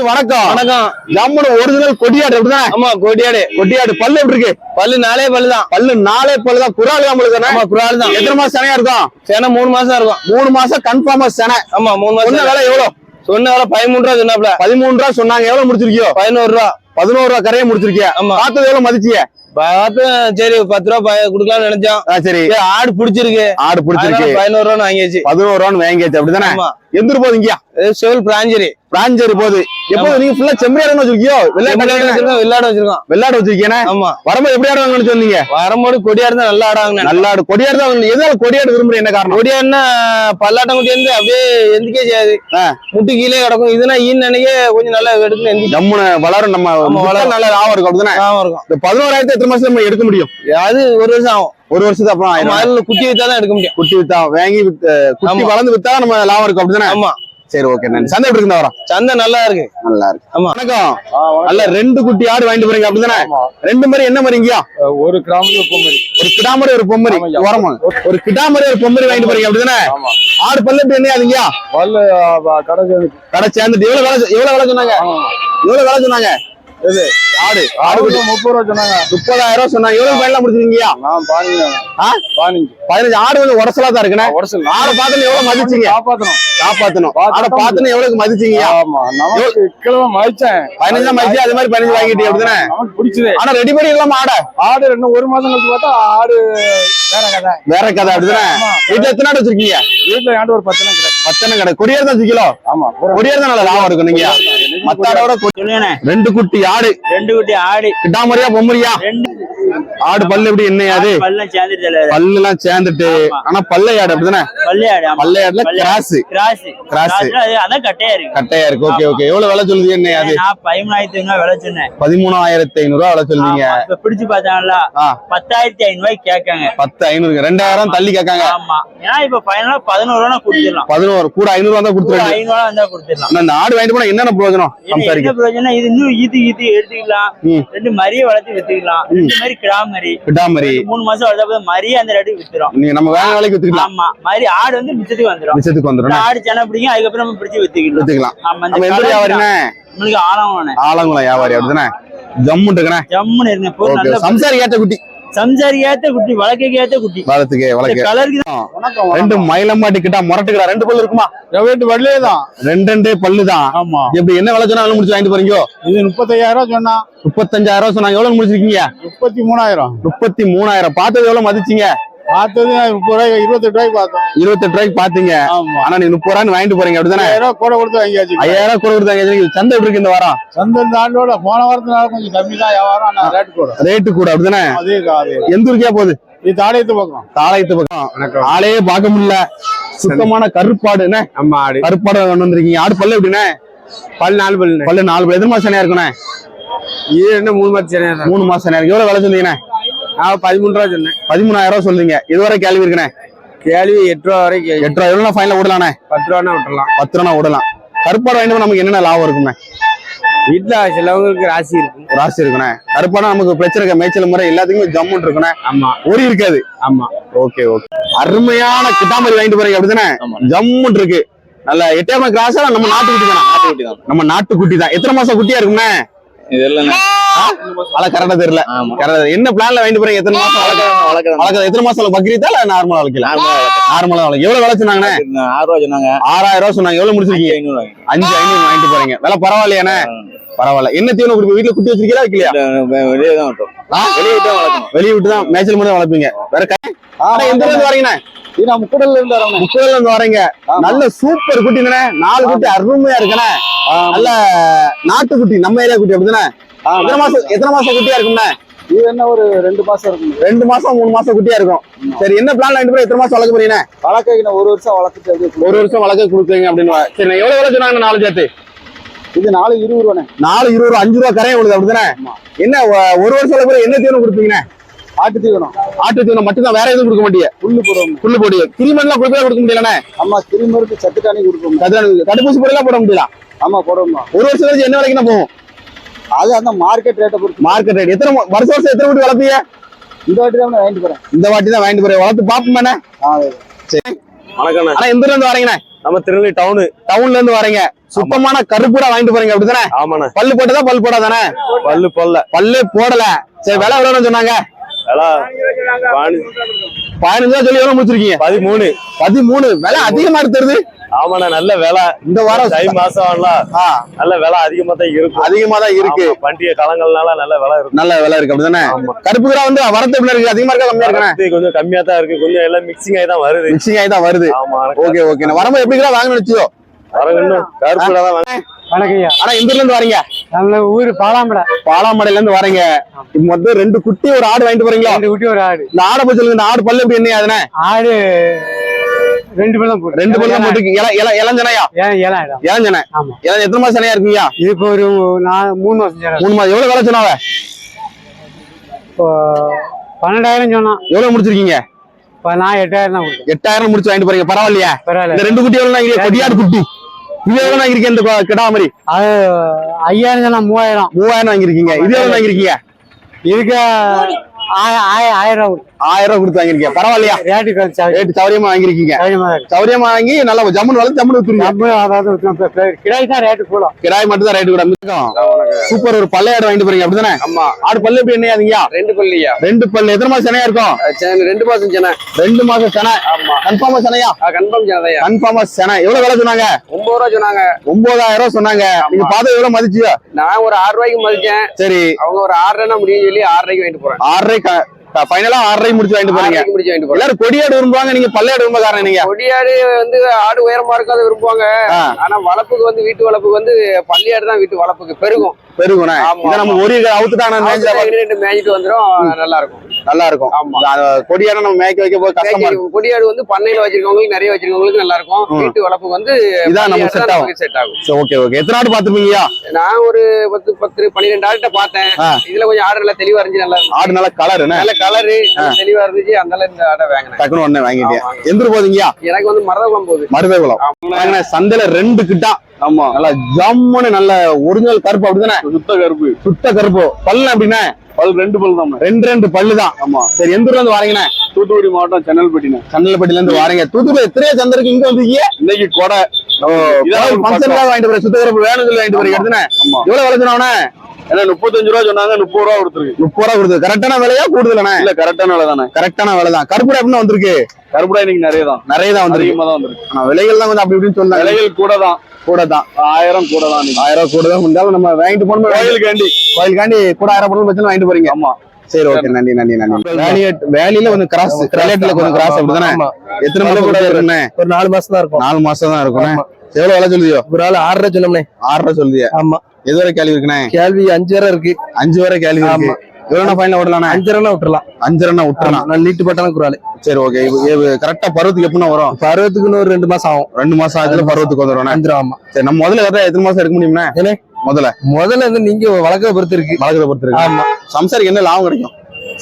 வணக்கம். வணக்கம். ஜம்முனு ஒரிஜினல் கொடியாடு அப்படிதானே ஆமா கொடியாடு. கொடியாடு பல்லு எப்படி இருக்கு? பல்லு நாலே பல்லு தான். பல்லு நாலே பல்லு தான். குரால் தான்? உங்களுக்கு ஆமா குரால் தான். எத்தனை மாசம் சனையா இருக்கும்? சேனை மூணு மாசம் இருக்கும். மூணு மாசம் கன்ஃபார்மா செனை. ஆமா மூணு மாசம். விலை எவ்வளவு சொன்ன வேலை பதிமூணு ரூபா சொன்னாப்ல. பதிமூணு ரூபா சொன்னாங்க. எவ்வளவு முடிச்சிருக்கியோ? பதினோரு ரூபா. பதினோரு ரூபா கரையை முடிச்சிருக்கிய. ஆமா. பார்த்தது எவ்வளவு மதிச்சிய? பார்த்து சரி பத்து ரூபா கொடுக்கலாம்னு நினைச்சோம். சரி. ஆடு பிடிச்சிருக்கு. ஆடு பிடிச்சிருக்கு. பதினோரு ரூபா வாங்கியாச்சு. பதினோரு ரூபான்னு வாங்கியாச்சு. அப்படிதானே ஆமா எந்திரு போகுது இங்கயா? செவல் பிராஞ்சரி. பிராஞ்சரி போகுது எப்போது நீங்க ஃபுல்லா செம்மறியாடு வச்சிருக்கியோ? வச்சிருக்கோம் வெள்ளாடு வச்சிருக்கோம். வெள்ளாடு வச்சிருக்கேனே ஆமா. வரும்போது எப்படி ஆடு வாங்கணும்னு சொன்னீங்க? வரும்போது கொடியாடு தான் நல்லா ஆடாங்க நல்லாடு கொடியாடு தான். எதனால கொடியாடு விரும்புற என்ன காரணம்? கொடியாடுனா பல்லாட்டம் குட்டி வந்து அப்படியே எந்திரிக்கே செய்யாது. முட்டு கீழே கிடக்கும். இதுனா ஈன்னு நினைக்க கொஞ்சம் நல்லா எடுக்கணும் எந்திரிக்கும் ஜம்முன வளரும் நம்ம வளரும். நல்ல லாபம் இருக்கும். அப்படிதானே? ஆமா இருக்கும். இந்த பதினோராயிரத்தி எத்தனை மாசத்துல நம்ம எடுக்க முடியும்? அது ஒரு வருஷம் ஆகும். ஒரு வருஷத்துக்கு அப்புறம் ஆயிரும். அதுல குட்டி வைத்தா தான் எடுக்க முடியும். குட்டி வித்தா வாங்கி குட்டி. வளர்ந்து வித்தா நம்ம லாபம் இருக்கும் அப்படிதானே? ஆமா. சரி ஓகே நன்றி. சந்தை எப்படி இருக்கு இந்த வாரம்? சந்தை நல்லா இருக்கு. நல்லா இருக்கு. ஆமா. வணக்கம். நல்ல ரெண்டு குட்டி ஆடு வாங்கிட்டு போறீங்க அப்படிதானே? ரெண்டு மாதிரி என்ன மாதிரிங்கயா ஒரு கிராமத்துல பொம்மரி ஒரு கிடாமரி ஒரு பொம்மரி. ஓரமா. ஒரு கிடாமரி ஒரு பொம்மரி வாங்கிட்டு போறீங்க அப்படிதானே? ஆமா. ஆடு பல்லு எப்படி என்ன அதுங்கயா பல்லு கடை கடை சேர்ந்துட்டு எவ்வளவு வேலை எவ்வளவு வேலை சொன்னாங்க? எவ்வளவு வேலை சொன்னாங்க? இது? ஆடு. ஆடு முப்பது ரூபா சொன்னாங்க. முப்பதாயிரம் ரூபாய் சொன்னாங்க. எவ்வளவு பயன்லாம் முடிச்சிருக்கீங்கயா நான் பாருங்க. ஆ? பாருங்க. பதினஞ்சு. ஆடு வந்து உடசலா தான் இருக்குண்ணே. உடசல். ஆடை பார்த்து எவ்வளவு மதிச்சீங்க? காப்பாத்தணும். காப்பாத்தணும். ஆடை பார்த்து எவ்வளவு மதிச்சீங்க? ஆமா. நமக்கு கிழமை மதிச்சேன். பதினஞ்சா மதிச்சு அது மாதிரி பதினஞ்சு வாங்கிட்டீங்க அப்படிதானே? நமக்கு பிடிச்சது. ஆனா ரெடி பண்ணி இல்லாம ஆடை? ஆடு ரெண்டு ஒரு மாசம் கழிச்சு பார்த்தா ஆடு வேற கதை. வேற கதை அப்படிதானே. வீட்டுல எத்தனை ஆடு வச்சிருக்கீங்க? வீட்டுல ஆண்டு ஒரு பத்து நாள் பத்தனை கடை. கொடியார் தான் வச்சுக்கலோ ஆமா கொடியார் தான் நல்ல லாபம் இருக்கும் நீங்க. மத்த ஆடோட கொ- சொல்லுங்கண்ணே. ரெண்டு குட்டி ஆடு. ரெண்டு குட்டி ஆடு. கிட்டாமரியா பொம்மரியா ரெண்டு ஆடு பல்லு எப்படி என்னையாது? பல்லு எல்லாம் சேர்ந்துட்டு. ஆனா பல்லை ஆடு அப்படிதானே? பள்ளி ஆடு ஆமா. பல்லை ஆடுல பல்லை ஆடு. கிராஸ். Cross cross. அதான் கட்டையா இருக்கு. கட்டையா இருக்கு. Okay okay. எவ்வளவு விலை சொல்லுது என்னையாது? பதிமூணாயிரத்தி ஐநூறு விலை சொன்னேன். பதிமூணாயிரத்தி ஐநூறு ரூபா விலை சொல்லுவீங்க பிடிச்சு பார்த்தாங்களா. பத்தாயிரத்தி ஐநூறு ரூபாய்க்கு கேட்காங்க. பத்து ஐநூறு ரெண்டாயிரம் தள்ளி கேட்காங்க. ஆமா. ஏன்னா இப்ப ஃபைனலா பதினோரு ரூபா கொடுத்துடலாம். பதினோரு கூட ஐநூறு வந்தா ஒரு கொடுத்துருங்க. ஐநூறு ரூபா வந்தா கொடுத்துடலாம் இந்த ஆடு வாங்கிட்டு போனா என்னென்ன பிரயோஜனம்? என்ன பிரயோஜனம்? இது இன்னும் ஈத்து ஈத்து எடுத்துக்கலாம். ரெண்டு மரியை வளர்த்து வித்துக்கலாம். ரெண்டு மாதிரி கிராமரி கிட்டாமரி மூணு மாசம் வளர்த்த போது மரியை அந்த ரேட்டுக்கு வித்துரும் நீங்க நம்ம வேலை வேலைக்கு வித்துக்கலாம். ஆமா. மாதிரி ஆடு வந்து மிச்சத்துக்கு வந்துடும் மிச்சத்துக்கு வந்துடும் ஆடு சென்னை பிடிக்கும் அதுக்கப்புறம் நம்ம பிடிச்சு வித்துக்கலாம் வித்துக்கலாம். ஆமா நம்ம எந்த வியாபாரினே நம்மளுக்கு ஆழம் ஆலங்குளம் வியாபாரி அப்படிதானே? ஜம்முன் இருக்குண்ணே ஜம்முன்னு இருங்க. சம்சாரி ஏத்த குட்டி. சம்சாரி ஏத்த குட்டி வழக்கைக்கு ஏத்த குட்டி வளர்த்துக்கு இந்த வளர்க்கு கலருக்கு வணக்கம் ரெண்டு மயிலம்மாட்டி கிட்ட முரட்டுக்கிடா. ரெண்டு பல்லு இருக்குமா? வீட்டு வள்ளியே தான். ரெண்டு ரெண்டு பல்லு தான். ஆமா. எப்படி என்ன விலை சொன்னா முடிச்சு வாங்கிட்டு போறீங்க? இது முப்பத்தையாயிரம் ரூபா சொன்னா. முப்பத்தஞ்சாயிரம் ரூபாய் சொன்னாங்க எவ்வளவு முடிச்சிருக்கீங்க? முப்பத்தி மூணாயிரம். முப்பத்தி மூணாயிரம். பார்த்தது எவ்வளவு மதிச்சீங்க? பார்த்தது முப்பது ரூபாய்க்கு இருபத்தெட்டு ரூபாய்க்கு பார்த்தோம். இருபத்தெட்டு ரூபாய்க்கு பாத்தீங்க ஆனா நீ முப்பது ரூபாய் வாங்கிட்டு போறீங்க அப்படிதானே? ஐயாயிரம் கூட கொடுத்து வாங்கியாச்சு. ஐயாயிரம் கூட கொடுத்தாங்க சந்தை எப்படி இருக்கு இந்த வாரம்? சந்தை இந்த ஆண்டோட போன வாரத்தினால கொஞ்சம் கம்மி தான் வியாபாரம் ஆனா ரேட் கூட. ரேட்டு கூட அப்படிதானே? அதே எந்த ஊருக்கே போகுது? இது தாடையத்து பக்கம். தாளையத்து பக்கம். ஆளையே பார்க்க முடியல. சுத்தமான கருப்பாடு என்ன? ஆமா ஆடு. கருப்பாடு கொண்டு வந்திருக்கீங்க. ஆடு பல்லு எப்படிண்ணே? பல் நாலு பல்லு. பல்லு நாலு பல்லு. எத்தனை மாசம் சனையா இருக்குண்ணே? இது என்ன மூணு மாசம் மூணு மாசம் எவ்வளவு விலை சொன்னீங்கண்ணே நான் பதிமூணு ரூபா சொன்னேன். பதிமூணாயிரம் ரூபாய் சொல்றீங்க. இதுவரை கேள்வி இருக்குண்ணே? கேள்வி எட்டு ரூபா வரைக்கும் எட்டு ரூபா. எவ்வளவு ஃபைனல் விடலாண்ணே பத்து ரூபா விட்டுறலாம். பத்து ரூபா விடலாம் கருப்பாடு வாங்கிட்டு நமக்கு என்னென்ன லாபம் இருக்குண்ணே வீட்டுல சிலவங்களுக்கு ராசி இருக்கும் ஒரு ஆசை இருக்குண்ணே. கருப்பாடா நமக்கு பிரச்சனை இருக்க மேய்ச்சல் முறை எல்லாத்துக்குமே ஜம்முன் இருக்குண்ணே. ஆமா. ஒரு இருக்காது. ஆமா. Okay okay. அருமையான கிட்டாமரி வாங்கிட்டு போறீங்க அப்படிதானே? ஜம்முன் இருக்கு. நல்ல எட்டாயிரம் கிராஸா நம்ம நாட்டு குட்டி தானே? நம்ம நாட்டு குட்டி தான். எத்தனை மாசம் குட்டியா இருக்குண்ணே இதெல்லாம் அல கரெக்டா தெரியல. கரெக்டா என்ன பிளான்ல வாங்கிட்டு போறீங்க? எத்தனை மாசம் வளர்க்க வளர்க்குறோம் வளர்க்க எத்தனை மாசம் பக்ரீத்தா இல்ல நார்மலா வளர்க்கலாம் நார்மலா வளர்க்க எவ்வளவு விலை சொன்னாங்கண்ணே? ஆறு ரூபா சொன்னாங்க. ஆறாயிரம் ரூபாய் சொன்னாங்க. எவ்வளவு முடிச்சிருக்கீங்க? ஐநூறு அஞ்சு ஐநூறு வாங்கிட்டு போறீங்க. விலை பரவாயில்லையாண்ணே? பரவாயில்ல. என்ன தீவனம் கொடுப்பீங்க? வீட்டுல குட்டி வச்சிருக்கீங்களா? வைக்கலையா வெளியே தான்? வெளியே விட்டு தான் மேய்ச்சல் மட்டும் வளர்ப்பீங்க. வேற ஆனா எந்த வரீங்கண்ணே? நான் முக்கடல்ல இருந்து வரேன் இருந்து வரீங்க. நல்ல சூப்பர் குட்டி தானே? நாலு குட்டி அருமையா இருக்குண்ணே. நல்ல நாட்டு குட்டி நம்ம ஏரியா குட்டி அப்படிதானே? எத்தனை மாசம் எத்தனை மாசம் குட்டியா இருக்கும்ண்ணே? இது என்ன ஒரு ரெண்டு மாசம் இருக்கும் ரெண்டு மாசம் மூணு மாசம் குட்டியா இருக்கும். சரி என்ன பிளான் வாங்கிட்டு போய் எத்தனை மாசம் வளர்க்க போறீங்க? நான் ஒரு வருஷம் வளர்த்துட்டு ஒரு வருஷம் வளர்க்க கொடுக்குறீங்க அப்படின்னு சரி எவ்வளவு வேலை சொன்னாங்க நாலு சேர்த்து? இது நாலு இருபது ரூபாண்ணே. நாலு இருபது ரூபா அஞ்சு ரூபா கரையை விழுது அப்படிதானே? என்ன ஒரு வருஷம் வளர்க்க என்ன தீவனம் கொடுப்பீங்கண்ணே? ஆட்டு தீவனம். ஆட்டு தீவனம் மட்டும் தான் வேற எதுவும் கொடுக்க மாட்டீங்க புல்லு போடுவோம். புல்லு பொடி. கிரிமெண்ட்லாம் கொடுக்கவே கொடுக்க முடியலண்ணே. அம்மா திருமருந்து சத்துக்காணி கொடுப்போம். கதிரானு- தடுப்பூசி பொடியெல்லாம் போட முடியல? ஆமா போடுவோம் ஒரு வருஷம் கழிச்சு என்ன வரைக்கும் போகும்? அது அந்த மார்க்கெட் ரேட்டை பொறுத்து. மார்க்கெட் ரேட் எத்தனை வருஷம் வருஷம் எத்தனை குட்டி வளர்ப்பீங்க? இந்த வாட்டி தான் வாங்கிட்டு போறேன். இந்த வாட்டி தான் வாங்கிட்டு போறேன் வளர்த்து பாப்போம் ஆ, ஆனா எந்த இருந்து வரீங்கண்ணே? நம்ம திருநெல்வேலி டவுனு டவுன்ல இருந்து வரீங்க. சுத்தமான கருப்புடா வாங்கிட்டு போறீங்க அப்படிதானே ஆமாண்ணே. பல்லு போட்டதா பல் போடாதானே? பல்லு பொல்ல பல்லு போடல. சரி விலை எவ்வளவுன்னு சொன்னாங்க? பதினஞ்சு சொல்லி எவ்வளவு முடிச்சிருக்கீங்க? பதிமூணு. பதிமூணு. விலை அதிகமா இருக்கிறது ஆமாண்ணே நல்ல விலை. இந்த வாரம் தை மாசம் ஆகல ஆ, நல்ல விலை அதிகமா தான் இருக்கும் அதிகமா தான் இருக்கு. பண்டிகை காலங்கள்னால நல்ல விலை இருக்கும் நல்ல விலை இருக்கு அப்படிதானே? கருப்பு கிடா வந்து வரத்து எப்படி இருக்கு? அதிகமா இருக்கா கம்மியா இருக்கா? கொஞ்சம் கம்மியா தான் இருக்கு. கொஞ்சம் எல்லாம் மிக்சிங் ஆகி தான் வருது. மிக்சிங் ஆகி தான் வருது. ஆமா ஓகே ஓகே நான் வரும்போது எப்படி கிடா வாங்கணும்னு வச்சியோ ஆனா ஊர்ல இருந்து வரீங்க? நம்ம ஊரு பாலாமடை. பாலாமடையில இருந்து வரீங்க. இப்ப மொத்தம் ரெண்டு குட்டி ஒரு ஆடு வாங்கிட்டு போறீங்களா? ரெண்டு குட்டி ஒரு ஆடு. இந்த ஆடை பத்தி இந்த ஆடு பல்லு எப்படி என்ன அதுனே ஆடு ரெண்டு போட்டு. ரெண்டு பல்லு போட்டு இள இள இளஞ்சனையா? இளஞ்சனை. ஆமா. இளஞ்சனை எத்தனை மாசம் சனையா இருக்கீங்க? இப்போ ஒரு மூணு மாசம் மூணு மாசம். எவ்வளவு விலை சொன்னாவ பன்னெண்டாயிரம் சொன்னான். எவ்வளவு முடிச்சிருக்கீங்க? நான் எட்டாயிரம் தான் எட்டாயிரம் முடிச்சு வாங்கிட்டு போறீங்க. பரவாயில்லையா. ரெண்டு குட்டி எவ்வளவு கொடியாடு குட்டி. இது எவ்வளவு வாங்கிருக்கீங்க இந்த கிடா மாதிரி அது ஐயாயிரம் மூவாயிரம். மூவாயிரம் வாங்கிருக்கீங்க இது எவ்வளவு வாங்கிருக்கீங்க இதுக்கு ஆய- ஆய- ஆயிரம் ரூபா கொடுத்தேன். ஆயிரம் ரூபாய் கொடுத்து வாங்கிருக்கீங்க பரவாயில்லையா? சௌ- ரேட்டு சௌரியமா வாங்கிருக்கீங்க சௌரியமா வாங்கி நல்லா ஜம்முன்னு வளர்த்து இப்ப- இப்ப கிடாய் தான் ரேட்டு கூட கிடாய் மட்டும் தான் ரேட்டு கூட சூப்பர் ஒரு பல்லையாடு வாங்கிட்டு போறீங்க. அப்படிதானே? ஆமா. ஆடு பல்லு எப்படி என்னையாதீங்க ரெண்டு பள்ளியா ரெண்டு பல்லு. எத்தனை மாசம் சனையா இருக்கும்? ரெண்டு மாசம் சென்னை. ரெண்டு மாசம் செனை ஆமா. கன்ஃபார்மா செனையா கன்ஃபார்ம் சென்னையா கன்ஃபார்மா செனை எவ்வளவு விலை சொன்னாங்க? ஒன்பது ரூபா சொன்னாங்க. ஒன்பதாயிரம் ரூபாய் சொன்னாங்க. நீங்க பார்த்து எவ்வளவு மதிச்சியோ நான் ஒரு ஆறு ரூபாய்க்கு மதிச்சேன். சரி. அவங்க ஒரு ஆறரை முடியும் சொல்லி ஆறு ரூபாய்க்கு வாங்கிட்டு போறேன். ஆறரை ஃபைனலா ஆறரை முடிச்சு வாங்கிட்டு போறீங்க முடிச்சு வாங்கிட்டு எல்லாரும் கொடியாடு விரும்புவாங்க நீங்க பல்லையாடு விரும்ப காரணம் நீங்க கொடியாடு வந்து ஆடு உயரமா இருக்காத விரும்புவாங்க. ஆனா வளர்ப்புக்கு வந்து வீட்டு வளர்ப்புக்கு வந்து பள்ளியாடு தான் வீட்டு வளர்ப்புக்கு பெருகும். பெருகுண்ணே இதை நம்ம ஒரு அவுத்துட்டான ரெண்டு வந்துரும். நல்லா இருக்கும் நல்லா இருக்கும் கொடியாட நம்ம மேய்க்க வைக்க போது கஷ்டமா இருக்கும். கொடியாடு வந்து பண்ணையில வச்சிருக்கவங்களுக்கு நிறைய வச்சிருக்கவங்களுக்கு நல்லா இருக்கும். வீட்டு வளர்ப்புக்கு வந்து இதான் நமக்கு செட் ஆகும். செட் ஆகும். ஓகே ஓகே எத்தனை ஆடு பாத்துப்பீங்கயா நான் ஒரு பத்து பத்து பன்னிரெண்டு ஆடுகிட்ட பார்த்தேன். இதுல கொஞ்சம் ஆடு நல்லா தெளிவா இருந்துச்சு நல்லா. ஆடு நல்லா கலர் நல்ல கலரு தெளிவா இருந்துச்சு அதனால இந்த ஆடை வாங்கினேன். டக்குனு உடனே வாங்கிட்டேன். எந்திர போதீங்கயா? எனக்கு வந்து மரதகுளம் போகுது. மருதகுளம். வாங்கின சந்தையில ரெண்டு கிட்டா. ஆமா. நல்லா ஜம்முன்னு நல்ல ஒரிஜினல் கருப்பு அப்படிதானே? சுத்த கருப்பு. சுத்த கருப்பு. பல்லு அப்படின்னா? பல் ரெண்டு பல் தான் ரெண்டு ரெண்டு பல்லு தான் ஆமா. சரி எந்த ஊர்ல இருந்து வாரீங்கண்ணே? தூத்துக்குடி மாவட்டம் சென்னல்பட்டின. சன்னலப்பட்டில இருந்து வாரீங்க. தூத்துக்குடி எத்தனையோ சந்தருக்கு இங்க வந்தீங்க இன்னைக்கு கொடை. வாங்கிட்டு போறேன் சுத்த கருப்பு வேணும் சொல்லி வாங்கிட்டு போறீங்க எவ்வளவு சொன்னவனே? ஏன்னா முப்பத்தஞ்சு ரூபா சொன்னாங்க முப்பது ரூபா கொடுத்துருக்கு. முப்பது ரூபா கொடுத்தது கரெக்டான விலையா கூடுதலண்ணே இல்ல கரெக்டான விலை தானே கரெக்டான விலை தான் கருப்பு எப்படின்னு வந்திருக்கு? கருப்புடா இன்னைக்கு நிறைய தான் நிறைய தான் வந்திருக்கு தான் வந்திருக்கு. ஆனா விலைகள் தான் கொஞ்சம் அப்படி இப்படின்னு சொன்னாங்க. விலைகள் கூட தான் கூட தான் ஆயிரம் கூட தான். ஆயிரம் ரூபாய் கூட தான் இருந்தாலும் நம்ம வாங்கிட்டு போனோம் கோயிலுக்காண்டி கோயிலுக்காண்டி கூட ஆயிரம் பொருள் வச்சு வாங்கிட்டு போறீங்க. ஆமா. சரி ஓகே நன்றி நன்றி நன்றி. வேலியட் வேலியில கொஞ்சம் கிராஸ் வேலியட்ல கொஞ்சம் கிராஸ் அப்படிதானே? எத்தனை மாசம் கூட இருக்குண்ணே ஒரு நாலு மாசம் தான் இருக்கும். நாலு மாசம் தான் இருக்குண்ணே எவ்வளவு விலை சொல்லுதியோ ஒரு ஆள் ஆறரை சொன்னோம்னே. ஆறு ரூபாய் சொல்லுதியா ஆமா. எது வரை கேள்வி இருக்குண்ணே? கேள்வி அஞ்சு வரை இருக்கு. அஞ்சு வரை கேள்வி இருக்கு. எவ்வளவு ஃபைனல் விடலாண்ணே அஞ்சு ரூபா விட்டுறலாம். அஞ்சு ரன்னா விட்டுறலாம். நான் நீட்டு பட்டான குரால் சரி ஓகே கரெக்டா பருவத்துக்கு எப்படின்னா வரும்? இன்னும் ஒரு ரெண்டு மாசம் ஆகும். ரெண்டு மாசம் ஆச்சுல பருவத்துக்கு வந்துடும் அஞ்சு ஆமா. சரி நம்ம முதல்ல கரெக்டா எத்தனை மாசம் எடுக்க ஏண்ணே? முதல்ல. முதல்ல வந்து நீங்க வழக்க பொறுத்து இருக்கு. வளர்க்கறத பொறுத்து ஆமா. சம்சாரிக்கு என்ன லாபம் கிடைக்கும்?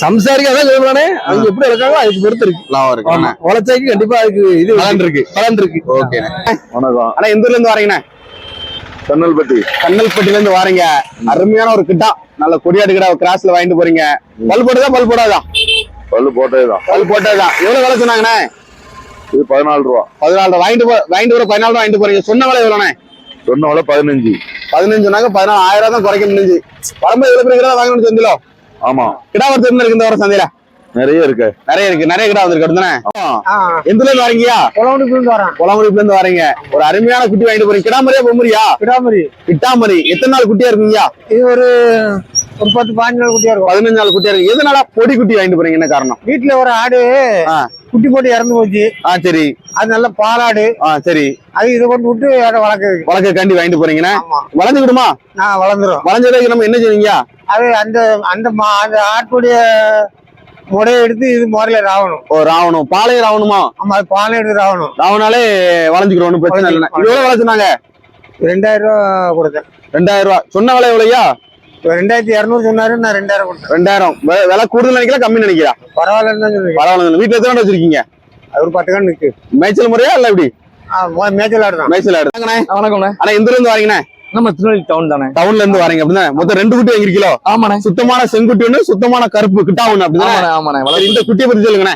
சம்சாரிக்கு அதான் சொல்லுவானே. அவங்க எப்படி இருக்காங்களோ அதுக்கு பொறுத்து இருக்கு. லாபம் இருக்கு உழைச்சாக்கு கண்டிப்பா அதுக்கு இது பலன் இருக்கு பலன் இருக்கு ஓகே வணக்கம். ஆனா எந்த ஊர்ல இருந்து வரீங்கண்ணே? சென்னல்பட்டி கண்ணல்பட்டில இருந்து வாரீங்க. அருமையான ஒரு கிட்டா. நல்ல கொடியாடு கிடா கிராஸ்ல வாங்கிட்டு போறீங்க. பல் போட்டதா பல் போடாதா? பல்லு போட்டது தான் பல் போட்டதுதான் எவ்வளவு விலை சொன்னாங்கண்ணே? இது பதினாலு ரூபா. பதினாலு வாங்கிட்டு போ வாங்கிட்டு வர பதினாலு வாங்கிட்டு போறீங்க. சொன்ன விலை எவ்வளோண்ணே? சொன்ன விலை பதினஞ்சு. பதினஞ்சு சொன்னாங்க பதினாலு ஆயிரம் தான் குறைக்க முடிஞ்சு. பழம்பு எவ்வளவு வாங்கணும்னு செஞ்சலோ ஆமா. கிடா ஒருத்தர் இருந்து இருக்கு இந்த வர சந்தையில? நிறைய இருக்கு. நிறைய இருக்கு. நிறைய கிடா வந்திருக்கு. அப்படிதானே? எந்த இருந்து வரீங்கயா குளவனுக்கு இருந்து வரேன். குளமுடிப்புல இருந்து வரீங்க. ஒரு அருமையான குட்டி வாங்கிட்டு போறீங்க. கிடாமரியா பொம்மரியா? கிடாமரி. கிட்டாமரி. எத்தனை நாள் குட்டியா இருக்கீங்கயா இது ஒரு ஒரு பத்து பாஞ்சு நாள் குட்டியா இருக்கும். பதினஞ்சு நாள் குட்டியா இருக்கு எதனால பொடி குட்டி வாங்கிட்டு போறீங்க? என்ன காரணம்? வீட்டுல ஒரு ஆடு. குட்டி போட்டு இறந்து போச்சு. ஆ சரி. அது நல்ல பாலாடு. ஆ சரி. அது இதை கொண்டு விட்டு வளர்க்குறதுக்கு. வளர்க்க கண்டி வாங்கிட்டு போறீங்கண்ணே. ஆமா. வளர்ந்துக்கிடுமா? நான் வளர்ந்துரும். வளர்ந்ததுக்கு நம்ம என்ன செய்வீங்க? அது அந்த அந்த மா- அந்த ஆட்டுடைய முடையை எடுத்து இது முறையில ராவணும். ஓ ராவணும். பாளைய ராவணுமா? ஆமா அது பாலை எடுத்து ராவணும். ராவனாலே வளைஞ்சுக்கிறோம் ஒண்ணும் பிரச்சனை இல்லை. இது எவ்வளவு விலை சொன்னாங்க? ரெண்டாயிரம் ரூபா கொடுத்தேன். ரெண்டாயிரம் ரூபாய் சொன்ன விலை எவ்வளோயா ரெண்டாயிரத்தி இரநூறு சொன்னாரு நான் ரெண்டாயிரம் கொடுத்தேன். ரெண்டாயிரம். வெ- விலை கூடுதல் நினைக்கல கம்மி நினைக்கிறா? பரவாயில்லன்னு தான் சொல்லுங்க பரவாயில்ல வீட்டுல எத்தனை ஆடு வச்சிருக்கீங்க? அது ஒரு பத்து கண் நிற்கு மேய்ச்சல் முறையா இல்ல எப்படி? மேய்ச்சல் ஆடு தான். மேய்ச்சல் ஆடு. வணக்கம்ண்ணே. ஆனா எந்த இருந்து வரீங்கண்ணே? நம்ம திருநெல்வேலி டவுன் தானே. டவுன்ல இருந்து வரீங்க அப்படின்னா மொத்தம் ரெண்டு குட்டி வாங்கிருக்கீங்களோ ஆமாண்ணே. சுத்தமான செங்குட்டி ஒண்ணு சுத்தமான கருப்பு கிட்டா ஒண்ணு அப்படிதானே? ஆமாண்ணே இந்த குட்டியை பத்தி சொல்லுங்கண்ணே.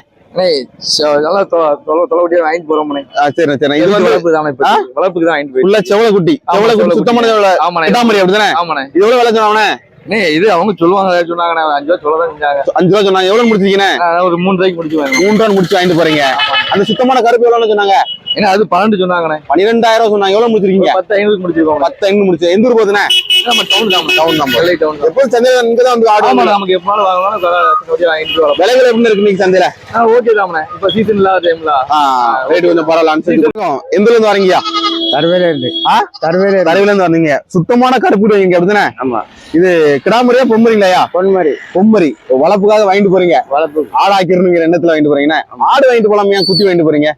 இது அவங்க சொல்லுவாங்க சொன்னாங்க அஞ்சு ரூபா செஞ்சாங்க. அஞ்சு ரூபா சொன்னாங்க. எவ்வளவு முடிச்சிருக்கீங்க ஒரு மூணு ரூபாய்க்கு முடிச்சு மூன்று ரூபா முடிச்சு வாங்கிட்டு போறீங்க. அந்த சுத்தமான கருப்பு எவ்வளவுன்னு சொன்னாங்க? ஏன்னா அது பன்னெண்டு சொன்னாங்கண்ணே. பன்னிரெண்டாயிரம் சொன்னாங்க. எவ்வளவு முடிச்சிருக்கீங்க? பத்து ஐநூறுக்கு முடிச்சிருக்கோம். பத்து ஐநூறு முடிச்சு. எந்த ஊர் போகுதுண்ணே? நம்ம டவுன் தான் டவுன் தான். நெல்லை டவுன் எப்போ சந்தையில இங்க தான் வந்து ஆமா ஆடு நமக்கு எப்பனாலும் வாங்கலாம் வாங்கிட்டு வரலாம் விலைகள் எப்படி இருக்கு இன்னைக்கு சந்தையில? ஓகே தாமண்ணே. இப்ப சீசன் இல்லாத டைம்ல ரேட் கொஞ்சம் பரவாயில்ல இருக்கும். எந்த இருந்து வரீங்கயா கருவேல இருந்து. ஆ? கருவேல தரையில இருந்து வந்தீங்க. சுத்தமான கருப்பு வைங்க அப்படிதானே? ஆமா. இது கிடாமரியா பொம்மரிங்களையா? பொன்மாரி பொம்மரி. வளர்ப்புக்காக வாங்கிட்டு போறீங்க. வளர்ப்பு ஆடாக்கிருங்கிற எண்ணத்துல வாங்கிட்டு போறீங்கன்னா ஆடு வாங்கிட்டு போலாமே ஏன் குட்டி வாங்கிட்டு போறீங்க?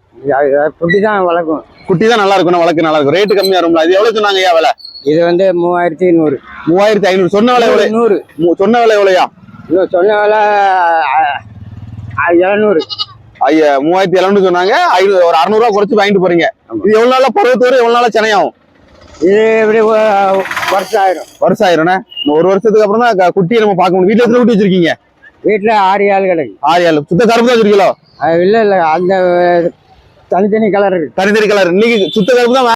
குட்டி தான் வளர்க்கும். குட்டி தான் நல்லா இருக்கும் வளர்க்க நல்லா இருக்கும். ரேட்டு கம்மியா இருக்கும்ல அது எவ்வளவு சொன்னாங்க ஐயா விலை? இது வந்து மூவாயிரத்தி நூறு மூவாயிரத்தி ஐநூறு. சொன்ன விலை எவ்வளவு? நூறு. சொன்ன விலை எவ்வளோயா இன்னும் சொன்ன வேலை எழுநூறு. ஐயா மூவாயிரத்தி எழுநூறு சொன்னாங்க. ஐநூறு ஒரு அறுநூறுவா குறைச்சு வாங்கிட்டு போறீங்க. இது எவ்வளவு நாளா பருவத்து வரும் எவ்வளவு நாளா சென்னையாகும் இது எப்படி வருஷம் ஆயிரும் வருஷம் ஆயிரும்ண்ணே ஒரு வருஷத்துக்கு அப்புறம் தான் குட்டியை நம்ம பார்க்க முடியும். வீட்டுல எத்தனை குட்டி வச்சிருக்கீங்க? வீட்டுல ஆறு ஆள் கிடக்கு ஆறு ஏழு. சுத்த கருப்பு தான் வச்சிருக்கீங்களோ? இல்ல இல்ல. அந்த தனித்தனி கலர் இருக்கு. தனித்தனி கலர் இன்னைக்கு சுத்த கருப்பு தான்